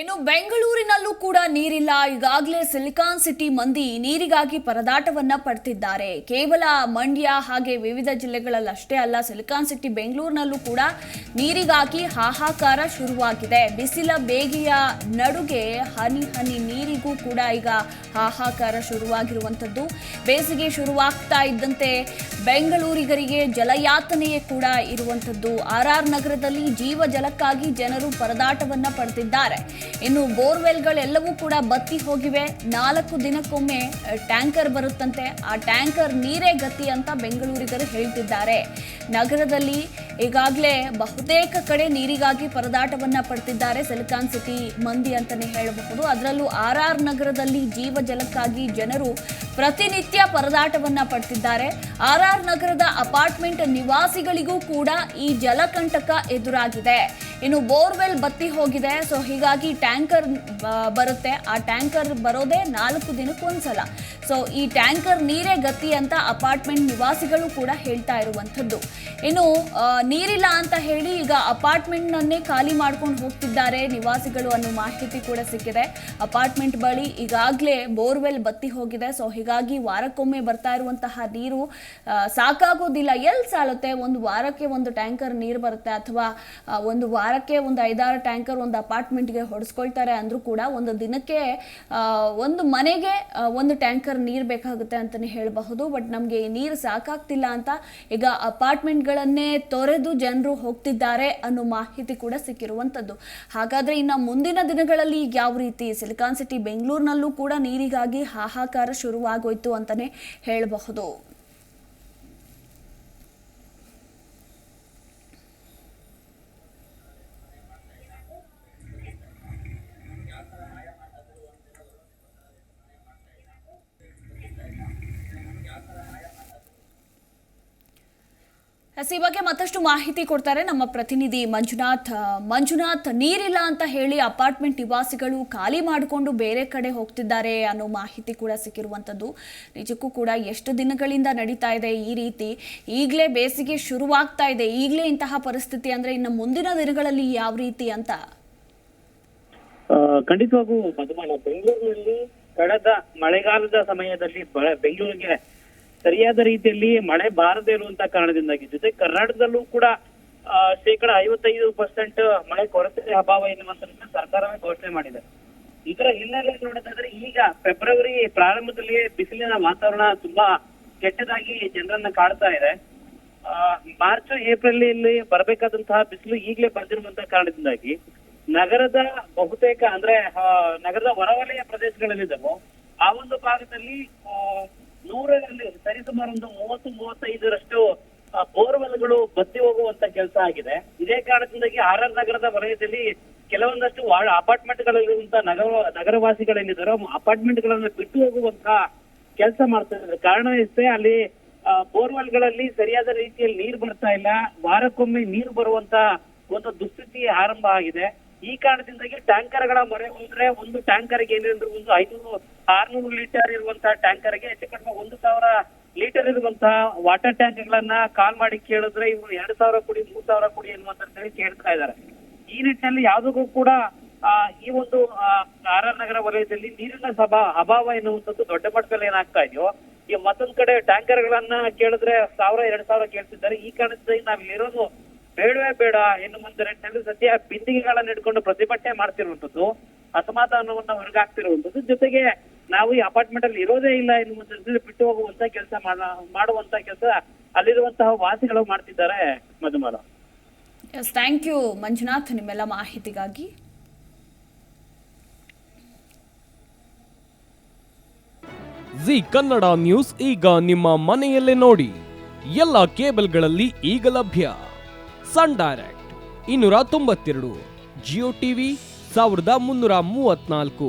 ಇನ್ನು ಬೆಂಗಳೂರಿನಲ್ಲೂ ಕೂಡ ನೀರಿಲ್ಲ. ಈಗಾಗಲೇ ಸಿಲಿಕಾನ್ ಸಿಟಿ ಮಂದಿ ನೀರಿಗಾಗಿ ಪರದಾಟವನ್ನ ಪಡ್ತಿದ್ದಾರೆ. ಕೇವಲ ಮಂಡ್ಯ ಹಾಗೆ ವಿವಿಧ ಜಿಲ್ಲೆಗಳಲ್ಲಷ್ಟೇ ಅಲ್ಲ, ಸಿಲಿಕಾನ್ ಸಿಟಿ ಬೆಂಗಳೂರಿನಲ್ಲೂ ಕೂಡ ನೀರಿಗಾಗಿ ಹಾಹಾಕಾರ ಶುರುವಾಗಿದೆ. ಬಿಸಿಲ ಬೇಗೆಯ ನಡುಗೆ ಹನಿ ಹನಿ ನೀರಿಗೂ ಕೂಡ ಈಗ ಹಾಹಾಕಾರ ಶುರುವಾಗಿರುವಂಥದ್ದು. ಬೇಸಿಗೆ ಶುರುವಾಗ್ತಾ ಇದ್ದಂತೆ ಬೆಂಗಳೂರಿಗರಿಗೆ ಜಲಯಾತನೆಯೇ ಕೂಡ ಇರುವಂಥದ್ದು. ಆರ್ ಆರ್ ನಗರದಲ್ಲಿ ಜೀವ ಜಲಕ್ಕಾಗಿ ಜನರು ಪರದಾಟವನ್ನ ಪಡ್ತಿದ್ದಾರೆ. ಇನ್ನು ಬೋರ್ವೆಲ್ಗಳೆಲ್ಲವೂ ಕೂಡ ಬತ್ತಿ ಹೋಗಿವೆ. ನಾಲ್ಕು ದಿನಕ್ಕೊಮ್ಮೆ ಟ್ಯಾಂಕರ್ ಬರುತ್ತಂತೆ. ಆ ಟ್ಯಾಂಕರ್ ನೀರೇ ಗತಿ ಅಂತ ಬೆಂಗಳೂರಿಗರು ಹೇಳ್ತಿದ್ದಾರೆ. ನಗರದಲ್ಲಿ ಈಗಾಗಲೇ ಬಹುತೇಕ ಕಡೆ ನೀರಿಗಾಗಿ ಪರದಾಟವನ್ನು ಪಡ್ತಿದ್ದಾರೆ ಸಿಲಿಕಾನ್ ಸಿಟಿ ಮಂದಿ ಅಂತಲೇ ಹೇಳಬಹುದು. ಅದರಲ್ಲೂ ಆರ್ ಆರ್ ನಗರದಲ್ಲಿ ಜೀವ ಜಲಕ್ಕಾಗಿ ಜನರು ಪ್ರತಿನಿತ್ಯ ಪರದಾಟವನ್ನು ಪಡ್ತಿದ್ದಾರೆ. ಆರ್ ಆರ್ ನಗರದ ಅಪಾರ್ಟ್ಮೆಂಟ್ ನಿವಾಸಿಗಳಿಗೂ ಕೂಡ ಈ ಜಲಕಂಟಕ ಎದುರಾಗಿದೆ. ಇನ್ನು ಬೋರ್ವೆಲ್ ಬತ್ತಿ ಹೋಗಿದೆ. ಸೊ ಹೀಗಾಗಿ ಟ್ಯಾಂಕರ್ ಬರುತ್ತೆ. ಆ ಟ್ಯಾಂಕರ್ ಬರೋದೇ ನಾಲ್ಕು ದಿನಕ್ಕೊಂದ್ಸಲ. ಸೊ ಈ ಟ್ಯಾಂಕರ್ ನೀರೇ ಗತಿ ಅಂತ ಅಪಾರ್ಟ್ಮೆಂಟ್ ನಿವಾಸಿಗಳು ಕೂಡ ಹೇಳ್ತಾ ಇರುವಂಥದ್ದು. ಇನ್ನು ನೀರಿಲ್ಲ ಅಂತ ಹೇಳಿ ಈಗ ಅಪಾರ್ಟ್ಮೆಂಟ್ನನ್ನೇ ಖಾಲಿ ಮಾಡ್ಕೊಂಡು ಹೋಗ್ತಿದ್ದಾರೆ ನಿವಾಸಿಗಳು ಅನ್ನೋ ಮಾಹಿತಿ ಕೂಡ ಸಿಕ್ಕಿದೆ. ಅಪಾರ್ಟ್ಮೆಂಟ್ ಬಳಿ ಈಗಾಗಲೇ ಬೋರ್ವೆಲ್ ಬತ್ತಿ ಹೋಗಿದೆ. ಸೊ ಹೀಗಾಗಿ ವಾರಕ್ಕೊಮ್ಮೆ ಬರ್ತಾ ಇರುವಂತಹ ನೀರು ಸಾಕಾಗೋದಿಲ್ಲ. ಎಲ್ಲಿ ಸಾಲುತ್ತೆ? ಒಂದು ವಾರಕ್ಕೆ ಒಂದು ಟ್ಯಾಂಕರ್ ನೀರು ಬರುತ್ತೆ ಅಥವಾ ಒಂದು ವಾರಕ್ಕೆ ಒಂದು ಐದಾರು ಟ್ಯಾಂಕರ್ ಒಂದು ಅಪಾರ್ಟ್ಮೆಂಟ್ಗೆ ಹೊಡೆಸ್ಕೊಳ್ತಾರೆ ಅಂದರೂ ಕೂಡ ಒಂದು ದಿನಕ್ಕೆ ಒಂದು ಮನೆಗೆ ಒಂದು ಟ್ಯಾಂಕರ್ ನೀರು ಬೇಕಾಗುತ್ತೆ ಅಂತಲೇ ಹೇಳಬಹುದು ಬಟ್ ನಮಗೆ ನೀರು ಸಾಕಾಗ್ತಿಲ್ಲ ಅಂತ ಈಗ ಅಪಾರ್ಟ್ಮೆಂಟ್ಗಳನ್ನೇ ತೊರೆದು ಜನರು ಹೋಗ್ತಿದ್ದಾರೆ ಅನ್ನೋ ಮಾಹಿತಿ ಕೂಡ ಸಿಕ್ಕಿರುವಂಥದ್ದು. ಹಾಗಾದರೆ ಇನ್ನು ಮುಂದಿನ ದಿನಗಳಲ್ಲಿ ಯಾವ ರೀತಿ ಸಿಲಿಕಾನ್ ಸಿಟಿ ಬೆಂಗಳೂರಿನಲ್ಲೂ ಕೂಡ ನೀರಿಗಾಗಿ ಹಾಹಾಕಾರ ಶುರುವಾಗೋಯ್ತು ಅಂತಲೇ ಹೇಳಬಹುದು. ಈ ಬಗ್ಗೆ ಮತ್ತಷ್ಟು ಮಾಹಿತಿ ಕೊಡ್ತಾರೆ ನಮ್ಮ ಪ್ರತಿನಿಧಿ ಮಂಜುನಾಥ್. ಮಂಜುನಾಥ್, ನೀರಿಲ್ಲ ಅಂತ ಹೇಳಿ ಅಪಾರ್ಟ್ಮೆಂಟ್ ನಿವಾಸಿಗಳು ಖಾಲಿ ಮಾಡಿಕೊಂಡು ಬೇರೆ ಕಡೆ ಹೋಗ್ತಿದ್ದಾರೆ ಅನ್ನೋ ಮಾಹಿತಿ ಕೂಡ ಸಿಕ್ಕಿರುವಂಥದ್ದು. ನಿಜಕ್ಕೂ ಕೂಡ ಎಷ್ಟು ದಿನಗಳಿಂದ ನಡೀತಾ ಇದೆ ಈ ರೀತಿ. ಈಗಲೇ ಬೇಸಿಗೆ ಶುರುವಾಗ್ತಾ ಇದೆ. ಈಗಲೇ ಇಂತಹ ಪರಿಸ್ಥಿತಿ ಅಂದ್ರೆ ಇನ್ನು ಮುಂದಿನ ದಿನಗಳಲ್ಲಿ ಯಾವ ರೀತಿ ಅಂತ? ಖಂಡಿತವಾಗೂ ಮಧುಮಾನ ಬೆಂಗಳೂರಿನಲ್ಲಿ ಕಳೆದ ಮಳೆಗಾಲದ ಸಮಯದಲ್ಲಿ ಬೆಂಗಳೂರಿಗೆ ಸರಿಯಾದ ರೀತಿಯಲ್ಲಿ ಮಳೆ ಬಾರದೇ ಇರುವಂತ ಕಾರಣದಿಂದಾಗಿ ಜೊತೆ ಕರ್ನಾಟಕದಲ್ಲೂ ಕೂಡ ಶೇಕಡ ಐವತ್ತೈದು ಪರ್ಸೆಂಟ್ ಮಳೆ ಕೊರತೆ ಅಭಾವ ಎನ್ನುವಂತ ಸರ್ಕಾರವೇ ಘೋಷಣೆ ಮಾಡಿದೆ. ಇದರ ಹಿನ್ನೆಲೆಯಲ್ಲಿ ನೋಡೋದಾದ್ರೆ ಈಗ ಫೆಬ್ರವರಿ ಪ್ರಾರಂಭದಲ್ಲಿಯೇ ಬಿಸಿಲಿನ ವಾತಾವರಣ ತುಂಬಾ ಕೆಟ್ಟದಾಗಿ ಜನರನ್ನ ಕಾಡ್ತಾ ಇದೆ. ಮಾರ್ಚ್ ಏಪ್ರಿಲ್ ಇಲ್ಲಿ ಬರಬೇಕಾದಂತಹ ಬಿಸಿಲು ಈಗಲೇ ಬಂದಿರುವಂತಹ ಕಾರಣದಿಂದಾಗಿ ನಗರದ ಬಹುತೇಕ ಅಂದ್ರೆ ನಗರದ ಹೊರವಲಯ ಪ್ರದೇಶಗಳಲ್ಲಿದ್ದವು. ಆ ಒಂದು ಭಾಗದಲ್ಲಿ ಸರಿಸುಮಾರು ಒಂದು ಮೂವತ್ತು, ಮೂವತ್ತೈದರಷ್ಟು ಬೋರ್ವೆಲ್ಗಳು ಬತ್ತಿ ಹೋಗುವಂತ ಕೆಲಸ ಆಗಿದೆ. ಇದೇ ಕಾರಣದಿಂದಾಗಿ ಆರ್ ಆರ್ ನಗರದ ವಲಯದಲ್ಲಿ ಕೆಲವೊಂದಷ್ಟು ಅಪಾರ್ಟ್ಮೆಂಟ್ ಗಳಲ್ಲಿರುವಂತಹ ನಗರ, ನಗರವಾಸಿಗಳೇನಿದ್ದಾರೋ ಅಪಾರ್ಟ್ಮೆಂಟ್ ಬಿಟ್ಟು ಹೋಗುವಂತ ಕೆಲಸ ಮಾಡ್ತಾ ಇದ್ದಾರೆ. ಕಾರಣ ಇಷ್ಟೇ, ಅಲ್ಲಿ ಬೋರ್ವೆಲ್ಗಳಲ್ಲಿ ಸರಿಯಾದ ರೀತಿಯಲ್ಲಿ ನೀರು ಬರ್ತಾ ಇಲ್ಲ. ವಾರಕ್ಕೊಮ್ಮೆ ನೀರು ಬರುವಂತ ಒಂದು ದುಸ್ಥಿತಿ ಆರಂಭ ಆಗಿದೆ. ಈ ಕಾರಣದಿಂದಾಗಿ ಟ್ಯಾಂಕರ್ಗಳ ಮೊರೆ ಹೋದ್ರೆ ಒಂದು ಟ್ಯಾಂಕರ್ಗೆ ಏನಿದ್ರು ಒಂದು ಐನೂರು, ಆರ್ನೂರು ಲೀಟರ್ ಇರುವಂತಹ ಟ್ಯಾಂಕರ್ಗೆ ಹೆಚ್ಚು ಕಡಿಮೆ ಒಂದು ಸಾವಿರ ಲೀಟರ್ ಇರುವಂತಹ ವಾಟರ್ ಟ್ಯಾಂಕ್ ಗಳನ್ನ ಕಾಲ್ ಮಾಡಿ ಕೇಳಿದ್ರೆ ಇವರು ಎರಡ್ ಸಾವಿರ ಕೊಡಿ, ಮೂರ್ ಸಾವಿರ ಕೊಡಿ ಅನ್ನುವಂತ ಹೇಳಿ ಕೇಳ್ತಾ ಇದ್ದಾರೆ. ಈ ನಿಟ್ಟಿನಲ್ಲಿ ಯಾವುದಕ್ಕೂ ಕೂಡ ಈ ಒಂದು ಆರ್ ಆರ್ ನಗರ ವಲಯದಲ್ಲಿ ನೀರಿನ ಸಭಾ ಅಭಾವ ಎನ್ನುವಂಥದ್ದು ದೊಡ್ಡ ಮಟ್ಟದಲ್ಲಿ ಏನಾಗ್ತಾ ಇದೆಯೋ, ಈ ಮತ್ತೊಂದ್ ಕಡೆ ಟ್ಯಾಂಕರ್ ಗಳನ್ನ ಕೇಳಿದ್ರೆ ಸಾವಿರ, ಎರಡ್ ಸಾವಿರ ಕೇಳ್ತಿದ್ದಾರೆ. ಈ ಕಾರಣದಿಂದ ನಾವ್ ಇರೋದು ಬೇಡವೇ ಬೇಡ ಎನ್ನುವಂತ ನಿಟ್ಟಿನಲ್ಲಿ ಸದ್ಯ ಬಿಂದಿಗೆಗಳನ್ನ ಇಟ್ಕೊಂಡು ಪ್ರತಿಭಟನೆ ಮಾಡ್ತಿರುವಂಥದ್ದು, ಅಸಮಾಧಾನವನ್ನ ಹೊರಗಾಗ್ತಿರುವಂಥದ್ದು ಜೊತೆಗೆ ನಾವು ಈ ಅಪಾರ್ಟ್ಮೆಂಟ್ ಅಲ್ಲಿ ಇರೋದೇ ಇಲ್ಲ ಎನ್ನುವಂತ ಬಿಟ್ಟು ಹೋಗುವಂತ ಕೆಲಸ ಮಾಡುವಂತ ಕೆಲಸ ಅಲ್ಲಿರುವಂತಹ ವಾಸಿಗಳು ಮಾಡ್ತಿದ್ದಾರೆ Madhumala. Yes thank you Manjunath ನಿಮ್ಮೆಲ್ಲ ಮಾಹಿತಿಗಾಗಿ. ಜಿ ಕನ್ನಡ ನ್ಯೂಸ್ ಈಗ ನಿಮ್ಮ ಮನೆಯಲ್ಲೇ ನೋಡಿ. ಎಲ್ಲ ಕೇಬಲ್ಗಳಲ್ಲಿ ಈಗ ಲಭ್ಯ. ಸನ್ ಡೈರೆಕ್ಟ್ ಇನ್ನೂರ ತೊಂಬತ್ತೆರಡು ಜಿಯೋ ಟಿವಿ ಸಾವಿರದ ಮುನ್ನೂರ ಮೂವತ್ನಾಲ್ಕು